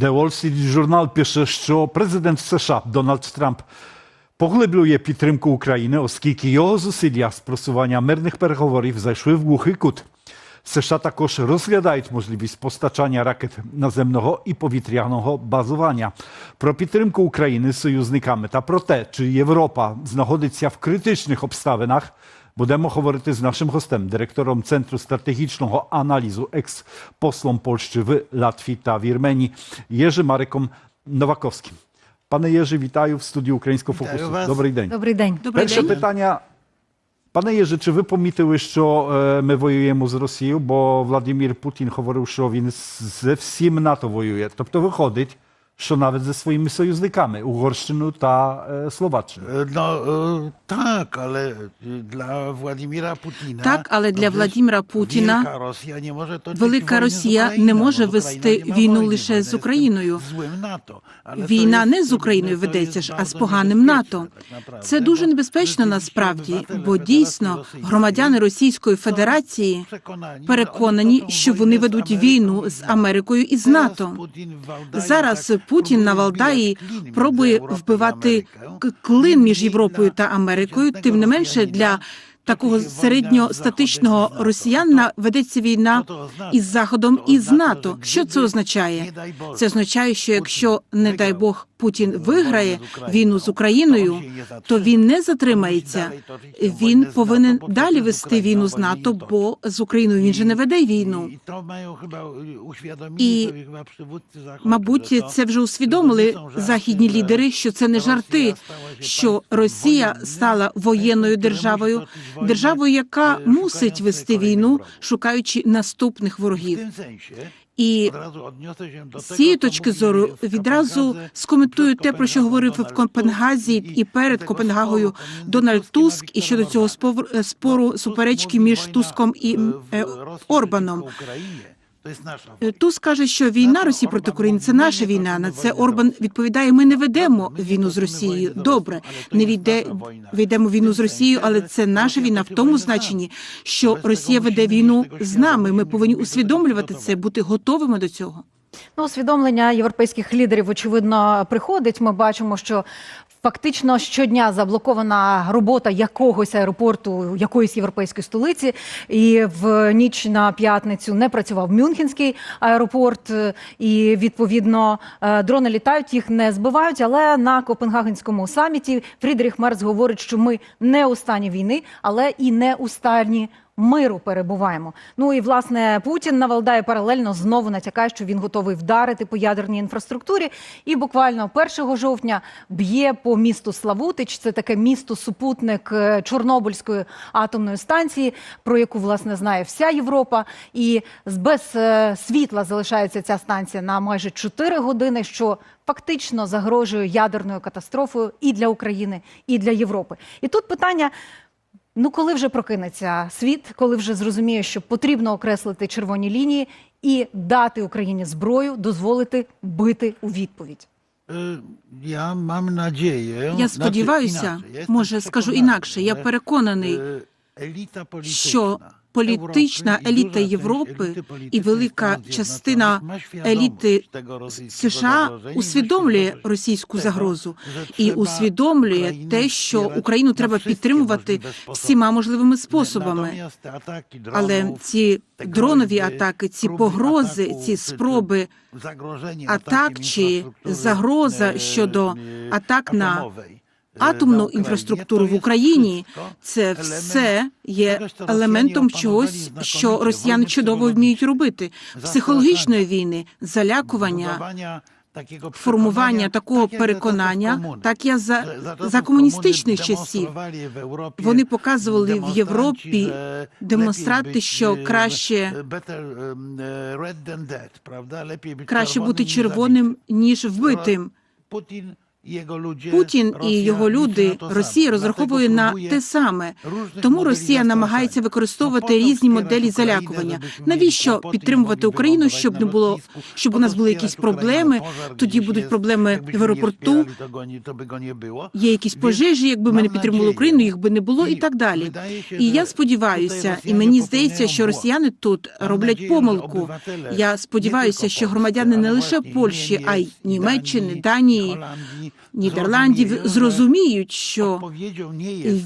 The Wall Street Journal пише, що президент США Дональд Трамп поглиблює підтримку України, оскільки його зусилля з просування мирних переговорів зайшли в глухий кут. США також розглядають можливість постачання ракет наземного і повітряного базування. Про підтримку України союзниками та про те, чи Європа знаходиться в критичних обставинах, будемо говорити з нашим гостем, директором Центру стратегічного аналізу, екс-послом Польщі в Латвії та Вірменії, Єжи Мариком Новаковським. Пане Єжи, вітаю в студії Українського Вітаю фокусу. вас. Добрий день. Добрий день. Перше питання. Пане Єжи, чи ви помітили, що е, ми воюємо з Росією? Бо Владимир Путін говорив, що він з- зі всім НАТО воює. Тобто виходить, що навіть зі своїми союзниками Угорщиною та е, Словаччиною. E, No e, tak, ale e, dla Władimira Putina. Так, але для Владимира Путіна Rosja nie może toczyć Велика Росія не може вести війну лише з Україною. Війна не з Україною ведеться ж, а з поганим НАТО. Це дуже небезпечно насправді, бо дійсно громадяни Російської Федерації переконані, що вони z ведуть війну з NATO. Америкою і з НАТО. Зараз Путін на Валдаї пробує вбивати клин між Європою та Америкою. Тим не менше, для такого середньостатичного росіянина ведеться війна із Заходом і з НАТО. що це означає? Це означає, що якщо, не дай Бог, Путін виграє війну з Україною, то він не затримається. Він повинен далі вести війну з НАТО, бо з Україною він же не веде війну. І, Мабуть, це вже усвідомили західні лідери, що це не жарти, що Росія стала воєнною державою, державою, яка мусить вести війну, шукаючи наступних ворогів. І з цієї точки зору відразу скоментую те, про що говорив в Копенгазі і перед Копенгагою Дональд Туск, і щодо цього е, спору суперечки між Туском і e, е, Орбаном. Е. Туск каже, що війна Росії проти України це наша війна. На це Орбан відповідає: ми не ведемо війну з Росією. Добре, не війде ведемо війну з Росією, але це наша війна в тому значенні, що Росія веде війну з нами. Ми повинні усвідомлювати це, бути готовими до цього. Ну, усвідомлення європейських лідерів очевидно приходить. Ми бачимо, що фактично щодня заблокована робота якогось аеропорту якоїсь європейської столиці. І в ніч на п'ятницю не працював Мюнхенський аеропорт, і відповідно е, дрони літають, їх не збивають. Але на Копенгагенському саміті Фрідріх Мерц говорить, що ми не у стані війни, але і не у стані миру перебуваємо. Ну і власне Путін на Валдаї паралельно знову натякає, що він готовий вдарити по ядерній інфраструктурі. І буквально 1 жовтня б'є по місту Славутич. Це таке місто супутник е, Чорнобильської атомної станції, про яку власне знає вся Європа. І без е, світла залишається ця станція на майже 4 години, що фактично загрожує ядерною катастрофою і для України, і для Європи. І тут питання. Ну, коли вже прокинеться світ, коли вже зрозуміє, що потрібно окреслити червоні лінії і дати Україні зброю, дозволити бити у відповідь. Я мам надію. Я сподіваюся, може скажу інакше. Я переконаний, e, elita що політична еліта Європи і велика частина еліти США усвідомлює російську загрозу і усвідомлює те, що Україну треба підтримувати всіма можливими способами. Але ці дронові атаки, ці погрози, ці спроби атак чи загроза щодо e, атак на атомну інфраструктуру в Україні, це все є елементом чогось, що росіяни чудово вміють робити. Психологічної війни, залякування, формування такого переконання, так я за, за комуністичних часів. Вони показували в Європі демонстрати, що краще, краще бути червоним, ніж вбитим. Путін і його люди, Росія розраховує на те саме. Тому Росія намагається використовувати різні моделі залякування. Навіщо підтримувати Україну, щоб не було, щоб у нас були якісь проблеми? Тоді будуть проблеми в аеропорту. Є якісь пожежі, якби ми не підтримували Україну, їх би не було, і так далі. І я сподіваюся, і мені здається, що росіяни тут роблять помилку. Я сподіваюся, що громадяни не лише Польщі, а й Німеччини, Данії, Нідерландів зрозуміють, що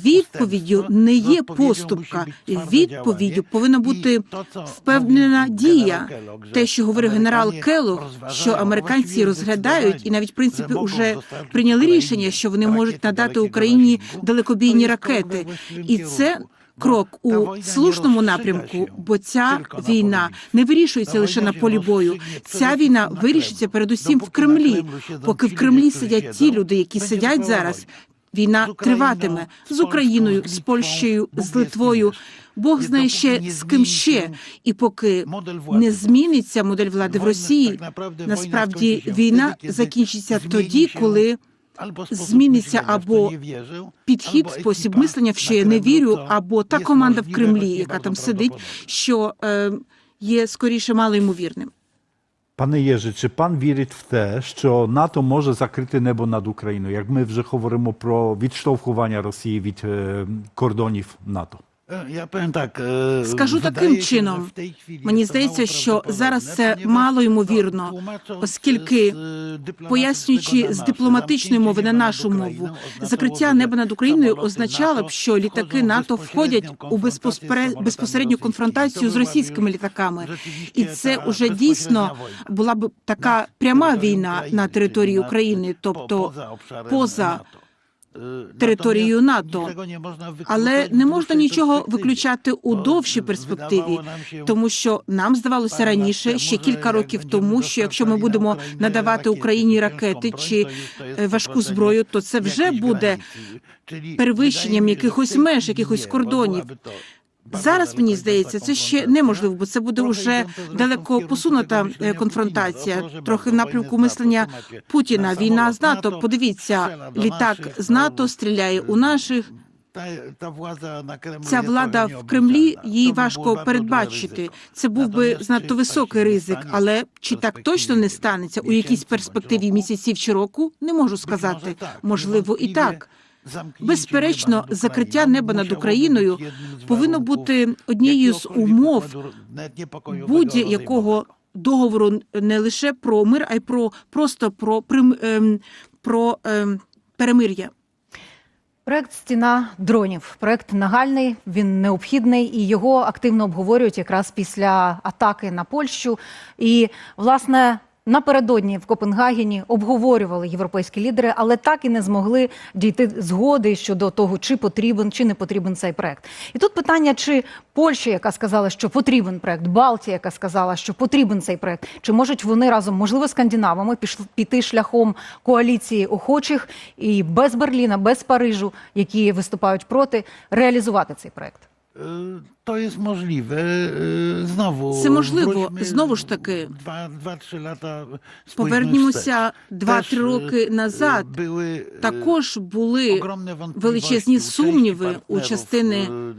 відповіддю не є поступка. Відповіддю повинна бути впевнена дія. Те, що говорив генерал Келлог, що американці розглядають і навіть в принципі вже прийняли рішення, що вони можуть надати Україні далекобійні ракети, і це. Крок у слушному напрямку, бо ця війна не вирішується лише на полі бою. Ця війна вирішиться передусім в Кремлі. Поки в Кремлі сидять ті люди, які сидять зараз. Війна триватиме з Україною, з Польщею, з Литвою. Бог знає ще з ким ще. І поки не зміниться модель влади в Росії, насправді війна закінчиться тоді, коли зміниться або підхід, спосіб мислення, в що я не вірю, або та команда в Кремлі, яка там сидить, що е, є скоріше малоймовірним. Пане Єжи, чи пан вірить в те, що НАТО може закрити небо над Україною, як ми вже говоримо про відштовхування Росії від е, кордонів НАТО? Я так, Скажу таким чином. Мені здається, що зараз це мало ймовірно, оскільки пояснюючи з дипломатичної мови на нашу мову, закриття неба над Україною означало б, що літаки НАТО входять у безпосередню конфронтацію з російськими літаками, і це уже дійсно була б така пряма війна на території України, тобто поза територією НАТО. Але не можна нічого виключати у довшій перспективі, тому що нам здавалося раніше, ще кілька років тому, що якщо ми будемо надавати Україні ракети чи е, важку зброю, то це вже буде перевищенням якихось меж, якихось кордонів. Зараз мені здається, це ще неможливо, бо це буде вже далеко посунута е, конфронтація, трохи в напрямку мислення Путіна. Війна з НАТО. Подивіться, літак з НАТО стріляє у наших. Ця влада в Кремлі їй важко передбачити. Це був би занадто високий ризик, але чи так точно не станеться у якійсь перспективі місяців чи року, не можу сказати. Можливо, і так. Безперечно, закриття неба над Україною повинно бути однією з умов будь-якого договору не лише про мир, а й про просто про прим- ем, про ем, перемир'я. Проект Стіна дронів. Проект нагальний, він необхідний і його активно обговорюють якраз після атаки на Польщу. І власне напередодні в Копенгагені обговорювали європейські лідери, але так і не змогли дійти згоди щодо того, чи потрібен чи не потрібен цей проект. І тут питання: чи Польща, яка сказала, що потрібен проект, Балтія, яка сказала, що потрібен цей проект, чи можуть вони разом, можливо, скандинавами піти шляхом коаліції охочих і без Берліна, без Парижу, які виступають проти, реалізувати цей проект? To jest możliwe. E, Znowu. Це можливо. Знову ж таки, lata spójrzmy Повернімося два-три роки e, назад. Były e, Також були величезні сумніви у partnerów, частини e,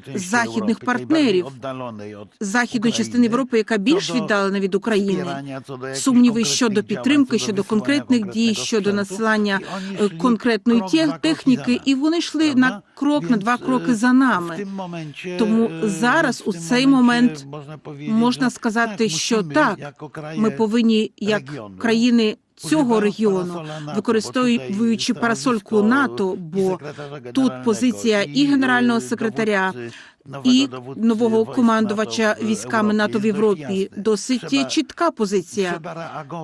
części західних партнерів, західної частини Європи, яка більш віддалена від України. Сумніви konkretnych щодо підтримки, щодо конкретних дій, щодо е, szli конкретної krok, те- dwa kroki техніки, za nami, і вони йшли на крок, на два e, кроки за нами. momencie, Тому e, зараз у цей момент можна powiedzieć, сказати, що так, ми повинні, як країни цього регіону, використовуючи парасольку НАТО, бо тут позиція і генерального е, секретаря, і нового командувача військами НАТО в Європі досить чітка позиція.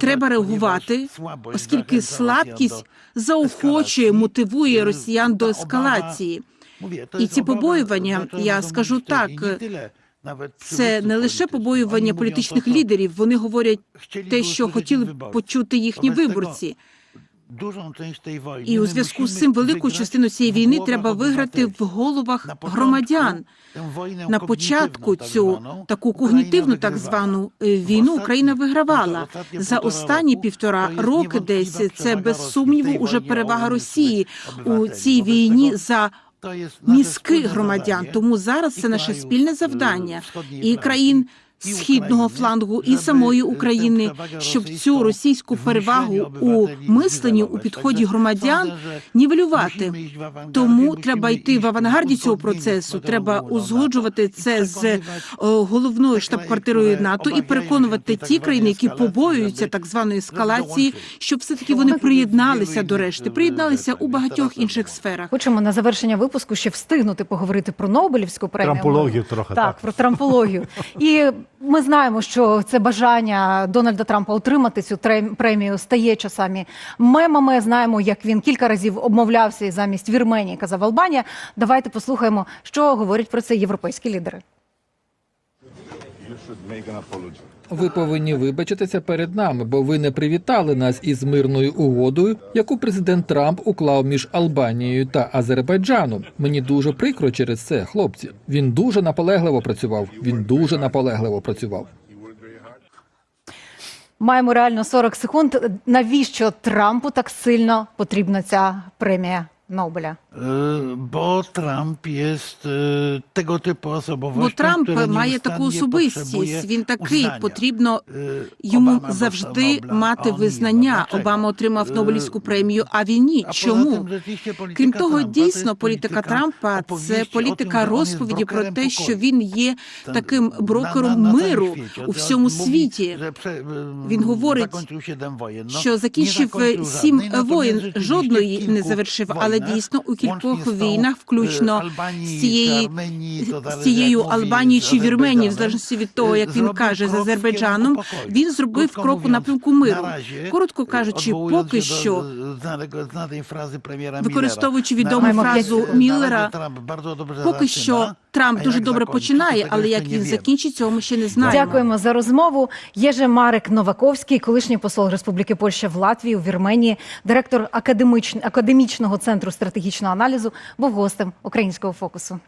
Треба реагувати, оскільки слабкість заохочує, мотивує Е, росіян до ескалації. І ці побоювання, я скажу так, Це не лише побоювання політичних лідерів. Вони говорять те, що хотіли б почути їхні виборці. І у зв'язку з цим велику частину цієї війни треба виграти в головах громадян. На початку цю таку когнітивну так звану е, війну Україна вигравала за останні півтора роки десь. Це без сумніву уже перевага Росії у цій війні за мізки громадян. Тому зараз це наше спільне е, завдання і країн східного флангу, і самої е, України, щоб цю російську перевагу у мисленні, у підході громадян нівелювати. Тому треба йти в авангарді цього процесу. Треба узгоджувати це з головною штаб-квартирою НАТО і переконувати ті країни, які побоюються так званої ескалації, щоб все таки вони вони приєдналися до решти, приєдналися у багатьох інших сферах. Хочемо на завершення випуску ще встигнути поговорити про Нобелівську премію. Трампологію трохи, Так, так. про трампологію. І ми знаємо, що це бажання Дональда Трампа отримати цю премію стає часами мемами. Знаємо, як він кілька разів обмовлявся замість Вірменії казав Албанія. Давайте послухаємо, що говорять про це європейські лідери. Ви повинні вибачитися перед нами, бо ви не привітали нас із мирною угодою, яку президент Трамп уклав між Албанією та Азербайджаном. Мені дуже прикро через це, хлопці. Він дуже наполегливо працював. Він дуже наполегливо працював. Маємо реально 40 секунд. Навіщо Трампу так сильно потрібна ця премія Нобеля? Bo Trump jest e, tego typu Бо Трамп має таку особистість. Він такий uznania. потрібно йому Обама завжди мати визнання. Обама отримав Нобелівську премію, а він ні. Чому? Крім того, є дійсно, політика Трампа це політика є розповіді про те, що він є таким брокером миру у всьому світі. Він говорить, що закінчив сім воєн, жодної не завершив, але війнах, дійсно у кількох війнах, включно е, Албанії з цієї Арменії, то з цією Албанією чи Вірменією, в залежності від того, е, як він каже з Азербайджаном, він зробив крок у напрямку миру. Коротко кажучи, поки що знаnego- фрази прем'єра Використовуючи відому фразу Міллера, Поки що Трамп дуже добре починає, але як він закінчить, цього ми ще не знаємо. Дякуємо за розмову. Єже Марек Новаковський, колишній посол Республіки Польща в Латвії у Вірменії, директор академічного центру стратегічного аналізу, був гостем українського фокусу.